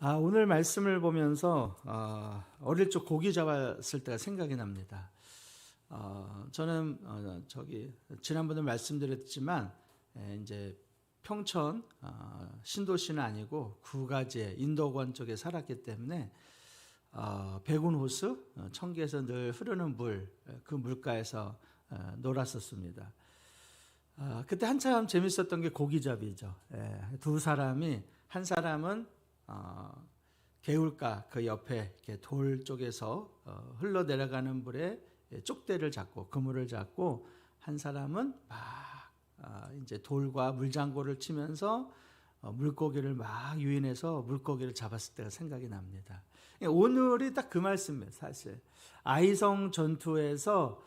아, 오늘 말씀을 보면서 어, 어릴 적 고기 잡았을 때가 생각이 납니다. 어, 저는 어, 저기 지난번에 말씀드렸지만 에, 이제 평촌 어, 신도시는 아니고 구가제 인도권 쪽에 살았기 때문에 어, 백운 호수 어, 청계에서 늘 흐르는 물 그 물가에서 어, 놀았었습니다. 아, 그때 한참 재밌었던 게 고기잡이죠. 예, 두 사람이 한 사람은 어, 개울가 그 옆에 이렇게 돌 쪽에서 어, 흘러 내려가는 물에 예, 쪽대를 잡고 그물을 잡고 한 사람은 막 아, 이제 돌과 물장고를 치면서 어, 물고기를 막 유인해서 물고기를 잡았을 때가 생각이 납니다. 예, 오늘이 딱 그 말씀이에요, 사실. 아이성 전투에서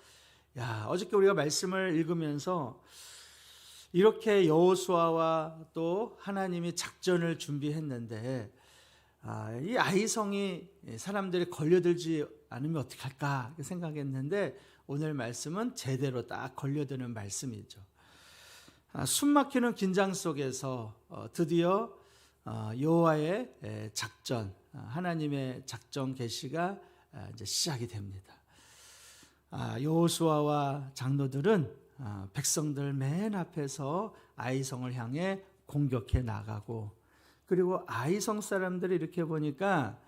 야, 어저께 우리가 말씀을 읽으면서 이렇게 여호수아와 또 하나님이 작전을 준비했는데 아, 이 아이성이 사람들이 걸려들지 않으면 어떻게 할까 이렇게 생각했는데 오늘 말씀은 제대로 딱 걸려드는 말씀이죠. 아, 숨막히는 긴장 속에서 어, 드디어 어, 여호와의 에, 작전, 아, 하나님의 작전 계시가 아, 이제 시작이 됩니다. 아, 여호수아와 장로들은 아, 백성들 맨 앞에서 아이성을 향해 공격해 나가고 그리고 아이성 사람들이 이렇게 보니까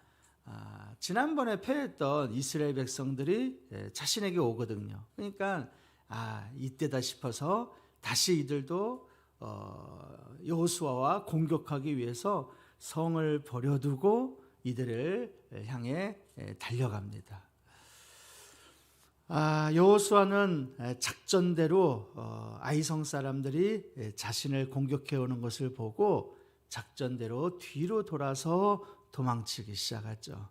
아, 지난번에 패했던 이스라엘 백성들이 예, 자신에게 오거든요. 그러니까 아 이때다 싶어서 다시 이들도 어, 여호수아와 공격하기 위해서 성을 버려두고 이들을 향해 예, 달려갑니다. 아, 여호수아는 작전대로 어, 아이성 사람들이 자신을 공격해 오는 것을 보고 작전대로 뒤로 돌아서 도망치기 시작하죠.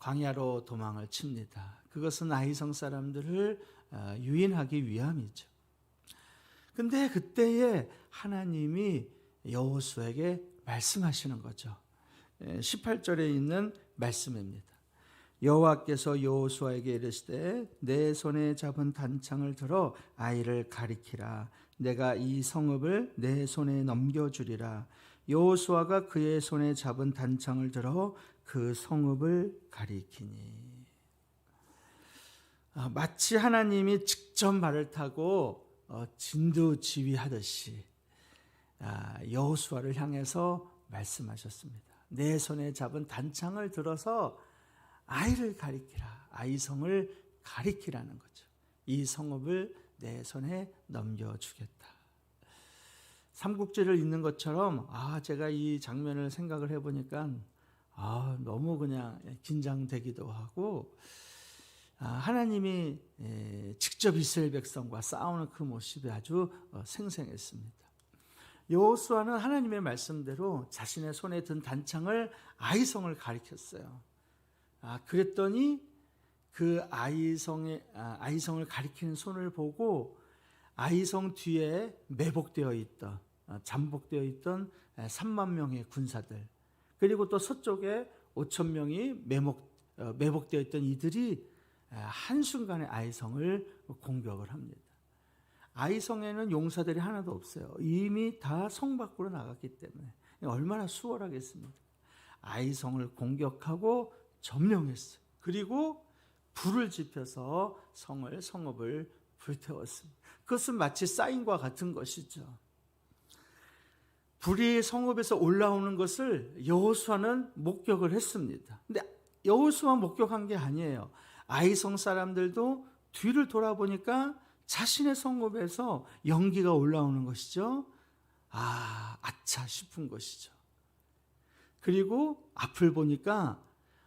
광야로 도망을 칩니다. 그것은 아이성 사람들을 어, 유인하기 위함이죠. 근데 그때에 하나님이 여호수에게 말씀하시는 거죠. 18절에 있는 말씀입니다. 여호와께서 여호수아에게 이르시되 내 손에 잡은 단창을 들어 아이를 가리키라. 내가 이 성읍을 내 손에 넘겨 주리라. 여호수아가 그의 손에 잡은 단창을 들어 그 성읍을 가리키니. 아, 마치 하나님이 직접 말을 타고 어, 진두 지휘하듯이 아, 여호수아를 향해서 말씀하셨습니다. 내 손에 잡은 단창을 들어서 아이를 가리키라. 아이성을 가리키라는 거죠. 이 성읍을 내 손에 넘겨주겠다. 삼국지를 읽는 것처럼 아 제가 이 장면을 생각을 해보니까 아 너무 그냥 긴장되기도 하고 아, 하나님이 직접 이스라엘 백성과 싸우는 그 모습이 아주 어, 생생했습니다. 여호수아는 하나님의 말씀대로 자신의 손에 든 단창을 아이성을 가리켰어요. 아, 그랬더니 그 아이성의, 아, 아이성을 가리키는 손을 보고 아이성 뒤에 매복되어 있던, 아, 잠복되어 있던 3만 명의 군사들, 그리고 또 서쪽에 5천 명이 매복, 어, 매복되어 있던 이들이 한순간에 아이성을 공격을 합니다. 아이성에는 용사들이 하나도 없어요. 이미 다 성 밖으로 나갔기 때문에 얼마나 수월하겠습니까? 아이성을 공격하고 점령했어요. 그리고 불을 지펴서 성을 성읍을 불태웠습니다. 그것은 마치 사인과 같은 것이죠. 불이 성읍에서 올라오는 것을 여호수아는 목격을 했습니다. 근데 여호수아 목격한 게 아니에요. 아이성 사람들도 뒤를 돌아보니까 자신의 성읍에서 연기가 올라오는 것이죠. 아, 아차 싶은 것이죠. 그리고 앞을 보니까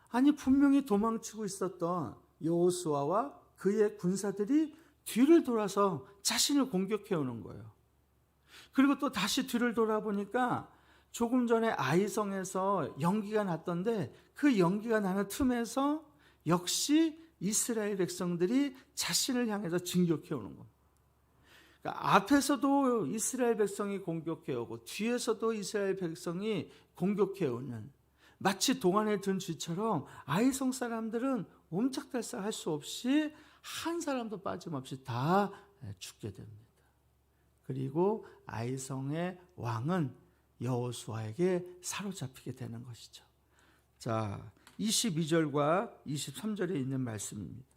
아니 분명히 도망치고 있었던 여호수아와 그의 군사들이 뒤를 돌아서 자신을 공격해 오는 거예요. 그리고 또 다시 뒤를 돌아보니까 조금 전에 아이성에서 연기가 났던데 그 연기가 나는 틈에서 역시 이스라엘 백성들이 자신을 향해서 진격해 오는 겁니다. 그러니까 앞에서도 이스라엘 백성이 공격해 오고 뒤에서도 이스라엘 백성이 공격해 오는 마치 동안에 든 쥐처럼 아이성 사람들은 옴짝달싹 할 수 없이 한 사람도 빠짐없이 다 죽게 됩니다. 그리고 아이성의 왕은 여호수아에게 사로잡히게 되는 것이죠. 자, 22절과 23절에 있는 말씀입니다.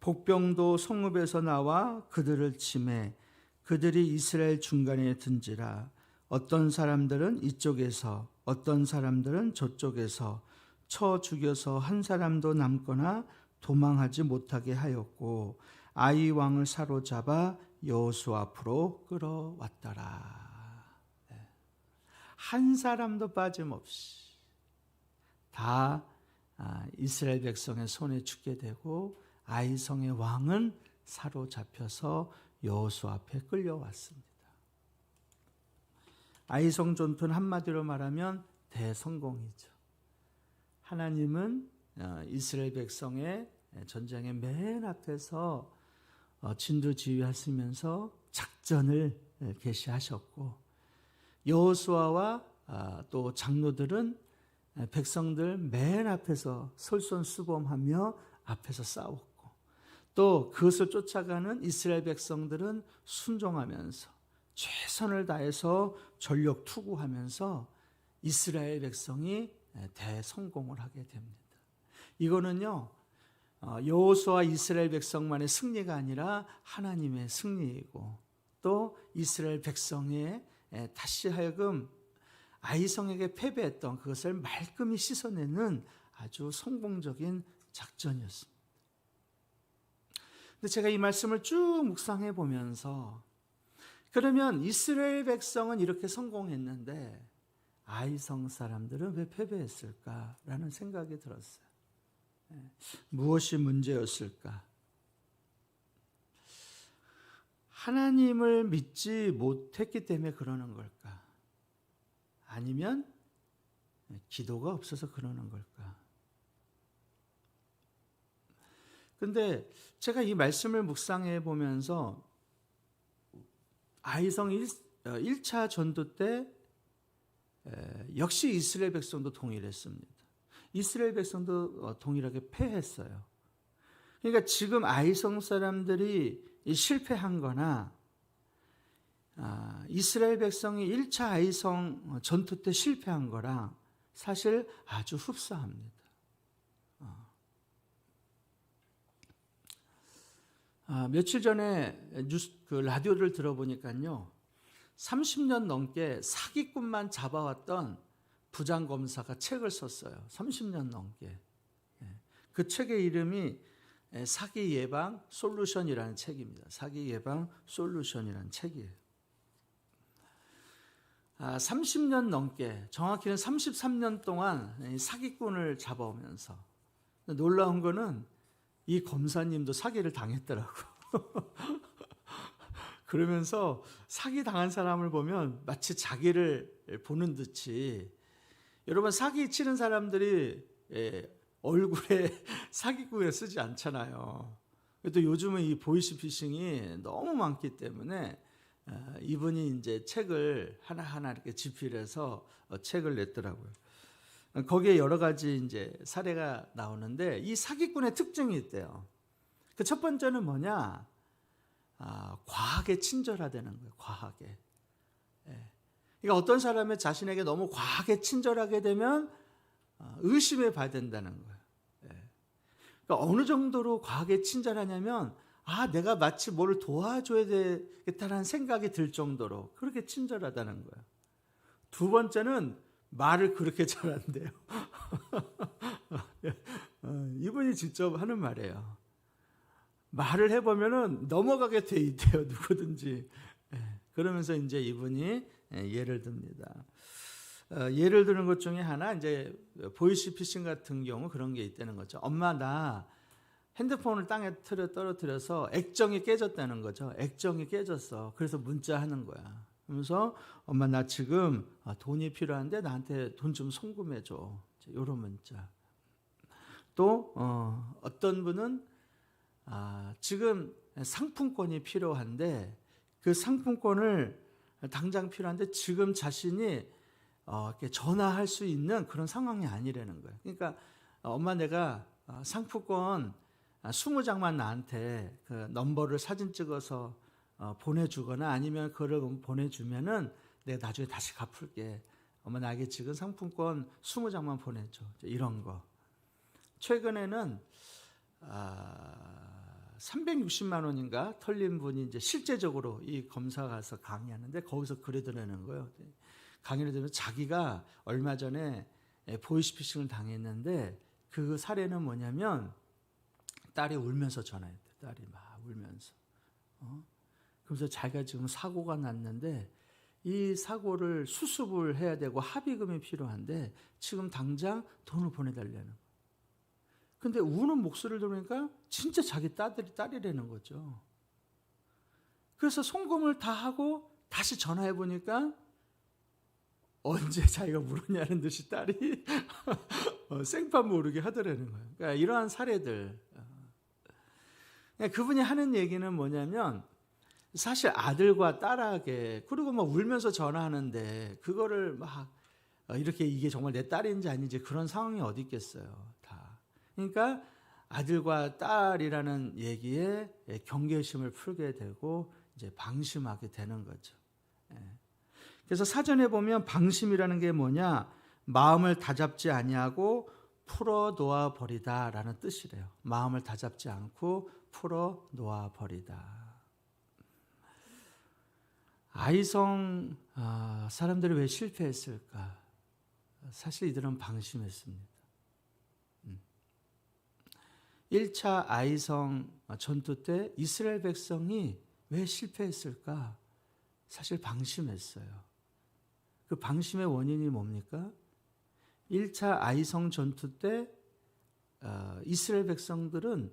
복병도 성읍에서 나와 그들을 침해 그들이 이스라엘 중간에 든지라 어떤 사람들은 이쪽에서 어떤 사람들은 저쪽에서 쳐 죽여서 한 사람도 남거나 도망하지 못하게 하였고 아이 왕을 사로잡아 여호수 앞으로 끌어왔더라. 네. 한 사람도 빠짐없이 다 아, 이스라엘 백성의 손에 죽게 되고 아이성의 왕은 사로잡혀서 여호수 앞에 끌려왔습니다. 아이성 전투는 한마디로 말하면 대성공이죠. 하나님은 어, 이스라엘 백성의 전쟁의 맨 앞에서 어, 진두지휘하시면서 작전을 개시하셨고 여호수아와 아, 또 장로들은 백성들 맨 앞에서 솔선수범하며 앞에서 싸웠고 또 그것을 쫓아가는 이스라엘 백성들은 순종하면서 최선을 다해서 전력 투구하면서 이스라엘 백성이 대성공을 하게 됩니다. 이거는요 어, 여호수아 이스라엘 백성만의 승리가 아니라 하나님의 승리이고 또 이스라엘 백성의 다시 하여금 아이성에게 패배했던 그것을 말끔히 씻어내는 아주 성공적인 작전이었습니다. 근데 제가 이 말씀을 쭉 묵상해 보면서 그러면 이스라엘 백성은 이렇게 성공했는데 아이성 사람들은 왜 패배했을까라는 생각이 들었어요. 무엇이 문제였을까? 하나님을 믿지 못했기 때문에 그러는 걸까? 아니면 기도가 없어서 그러는 걸까? 근데 제가 이 말씀을 묵상해 보면서 아이성 1, 차 전도 때 역시 이스라엘 백성도 동일했습니다. 이스라엘 백성도 어, 동일하게 패했어요. 그러니까 지금 아이성 사람들이 실패한 거나 아, 이스라엘 백성이 1차 아이성 전투 때 실패한 거랑 사실 아주 흡사합니다. 아, 며칠 전에 뉴스 그 라디오를 들어보니까요. 30년 넘게 사기꾼만 잡아왔던 부장 검사가 책을 썼어요. 30년 넘게. 예. 그 책의 이름이 예, 사기 예방 솔루션이라는 책입니다. 사기 예방 솔루션이라는 책이에요. 아, 30년 넘게, 정확히는 33년 동안 사기꾼을 잡아오면서 놀라운 거는 이 검사님도 사기를 당했더라고. 그러면서 사기 당한 사람을 보면 마치 자기를 보는 듯이 여러분 사기 치는 사람들이 예, 얼굴에 사기꾼을 쓰지 않잖아요. 또 요즘은 이 보이스 피싱이 너무 많기 때문에 어, 이분이 이제 책을 하나하나 이렇게 집필해서 어, 책을 냈더라고요. 거기에 여러 가지 이제 사례가 나오는데 이 사기꾼의 특징이 있대요. 그 첫 번째는 뭐냐? 아, 과하게 친절하다는 거예요. 과하게. 예. 그러니까 어떤 사람의 자신에게 너무 과하게 친절하게 되면 어, 의심해 봐야 된다는 거예요. 예. 그러니까 어느 정도로 과하게 친절하냐면 아 내가 마치 뭘 도와줘야 되겠다는 생각이 들 정도로 그렇게 친절하다는 거예요. 두 번째는 말을 그렇게 잘한대요. 어, 이분이 직접 하는 말이에요. 말을 해보면은 넘어가게 돼 있대요 누구든지. 예. 그러면서 이제 이분이 예, 예를 듭니다. 어, 예를 드는 것 중에 하나 이제 보이시 피싱 같은 경우 그런 게 있다는 거죠. 엄마 나 핸드폰을 땅에 틀어 떨어뜨려서 액정이 깨졌다는 거죠. 액정이 깨졌어. 그래서 문자 하는 거야. 그러면서 엄마 나 지금 어, 돈이 필요한데 나한테 돈 좀 송금해 줘. 이런 문자. 또 어, 어떤 분은 아, 지금 상품권이 필요한데 그 상품권을 당장 필요한데 지금 자신이 어, 이렇게 전화할 수 있는 그런 상황이 아니라는 거예요. 그러니까 어, 엄마 내가 어, 상품권 20장만 나한테 그 넘버를 사진 찍어서 어, 보내주거나 아니면 그걸 보내주면은 내가 나중에 다시 갚을게. 엄마 나에게 지금 상품권 20장만 보내줘. 이런 거. 최근에는 아, 360만 원인가 털린 분이 이제 실제적으로 이 검사 가서 강의하는데 거기서 글을 드내는 거예요. 강의를 들으면 자기가 얼마 전에 예, 보이스피싱을 당했는데 그 사례는 뭐냐면 딸이 울면서 전화했대. 딸이 막 울면서. 어? 그래서 자기가 지금 사고가 났는데 이 사고를 수습을 해야 되고 합의금이 필요한데 지금 당장 돈을 보내달라는 거예요. 근데 우는 목소리를 들으니까 진짜 자기 딸이 딸이라는 거죠. 그래서 송금을 다 하고 다시 전화해 보니까 언제 자기가 물었냐는 듯이 딸이 어, 생판 모르게 하더라는 거예요. 그러니까 이러한 사례들. 어. 그분이 하는 얘기는 뭐냐면 사실 아들과 딸에게 그리고 막 울면서 전화하는데 그거를 막 어, 이렇게 이게 정말 내 딸인지 아닌지 그런 상황이 어디 있겠어요. 다. 그러니까 아들과 딸이라는 얘기에 경계심을 풀게 되고 이제 방심하게 되는 거죠. 예. 그래서 사전에 보면 방심이라는 게 뭐냐? 마음을 다잡지 아니하고 풀어 놓아 버리다라는 뜻이래요. 마음을 다잡지 않고 풀어 놓아 버리다. 아이성 아, 사람들이 왜 실패했을까? 사실 이들은 방심했습니다. 1차 아이성 전투 때 이스라엘 백성이 왜 실패했을까? 사실 방심했어요. 그 방심의 원인이 뭡니까? 1차 아이성 전투 때 어, 이스라엘 백성들은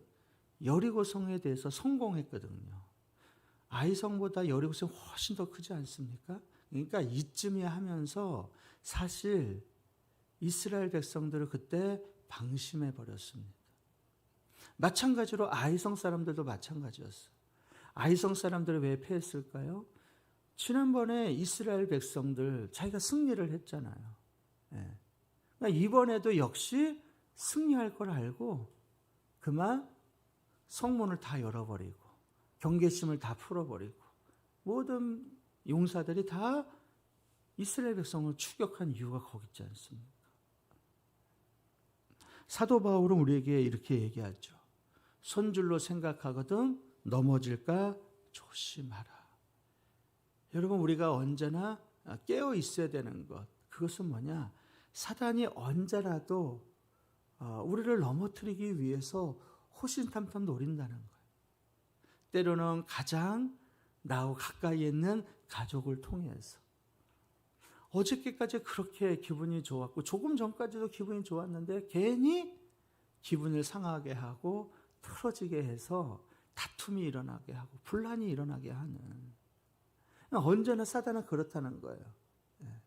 여리고 성에 대해서 성공했거든요. 아이성보다 여리고성이 훨씬 더 크지 않습니까? 그러니까 이쯤에 하면서 사실 이스라엘 백성들을 그때 방심해 버렸습니다. 마찬가지로 아이성 사람들도 마찬가지였어요. 아이성 사람들이 왜 패했을까요? 지난번에 이스라엘 백성들 자기가 승리를 했잖아요. 예. 그러니까 이번에도 역시 승리할 걸 알고 그만 성문을 다 열어버리고 경계심을 다 풀어버리고 모든 용사들이 다 이스라엘 백성을 추격한 이유가 거기 있지 않습니까? 사도 바울은 우리에게 이렇게 얘기하죠. 손줄로 생각하거든 넘어질까 조심하라. 여러분 우리가 언제나 깨어 있어야 되는 것 그것은 뭐냐? 사단이 언제라도 어, 우리를 넘어뜨리기 위해서 호신탐탐 노린다는 거예요. 때로는 가장 나하고 가까이 있는 가족을 통해서 어저께까지 그렇게 기분이 좋았고 조금 전까지도 기분이 좋았는데 괜히 기분을 상하게 하고 틀어지게 해서 다툼이 일어나게 하고 분란이 일어나게 하는 언제나 사단은 그렇다는 거예요. 예.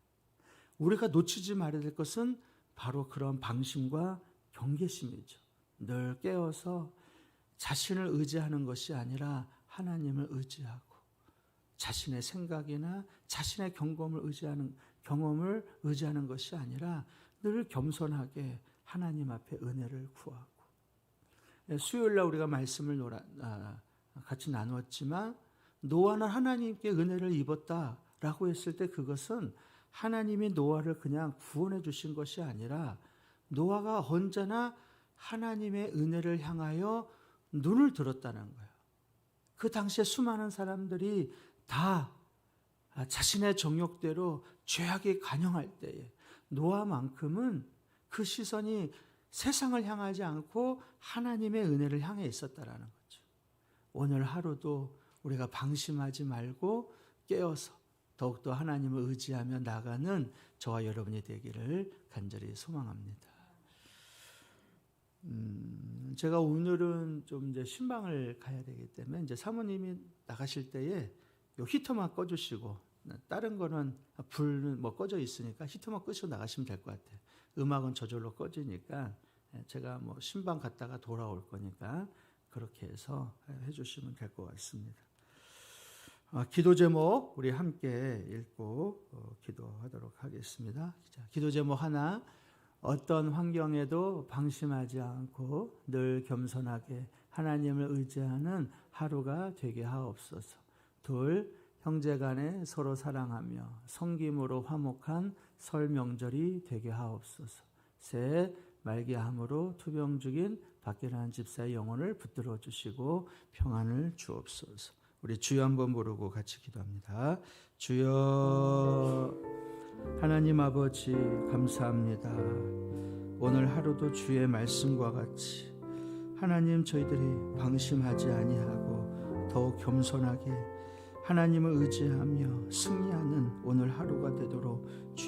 우리가 놓치지 말아야 될 것은 바로 그런 방심과 경계심이죠. 늘 깨어서 자신을 의지하는 것이 아니라 하나님을 의지하고 자신의 생각이나 자신의 경험을 의지하는 경험을 의지하는 것이 아니라 늘 겸손하게 하나님 앞에 은혜를 구하고. 예, 수요일 날 우리가 말씀을 놀아, 아, 같이 나누었지만 노아는 하나님께 은혜를 입었다라고 했을 때 그것은 하나님이 노아를 그냥 구원해 주신 것이 아니라 노아가 언제나 하나님의 은혜를 향하여 눈을 들었다는 거예요. 그 당시에 수많은 사람들이 다 자신의 정욕대로 죄악에 관영할 때에 노아만큼은 그 시선이 세상을 향하지 않고 하나님의 은혜를 향해 있었다라는 거죠. 오늘 하루도 우리가 방심하지 말고 깨어서 더욱더 하나님을 의지하며 나가는 저와 여러분이 되기를 간절히 소망합니다. 음, 제가 오늘은 좀 이제 신방을 가야 되기 때문에 이제 사모님이 나가실 때에 요 히터만 꺼주시고 다른 거는 불뭐 꺼져 있으니까 히터만 끄시고 나가시면 될 것 같아요. 음악은 저절로 꺼지니까 제가 뭐 신방 갔다가 돌아올 거니까 그렇게 해서 해주시면 될 것 같습니다. 아, 기도 제목 우리 함께 읽고 어, 기도하도록 하겠습니다. 자, 기도 제목 하나 어떤 환경에도 방심하지 않고 늘 겸손하게 하나님을 의지하는 하루가 되게 하옵소서. 둘 형제 간에 서로 사랑하며 성김으로 화목한 설 명절이 되게 하옵소서. 새 말기함으로 투병 중인 박계란 집사의 영혼을 붙들어 주시고 평안을 주옵소서. 우리 주여 한번 부르고 같이 기도합니다. 주여 하나님 아버지 감사합니다. 오늘 하루도 주의 말씀과 같이 하나님 저희들이 방심하지 아니하고 더욱 겸손하게 하나님을 의지하며 승리하는 오늘 하루가 되도록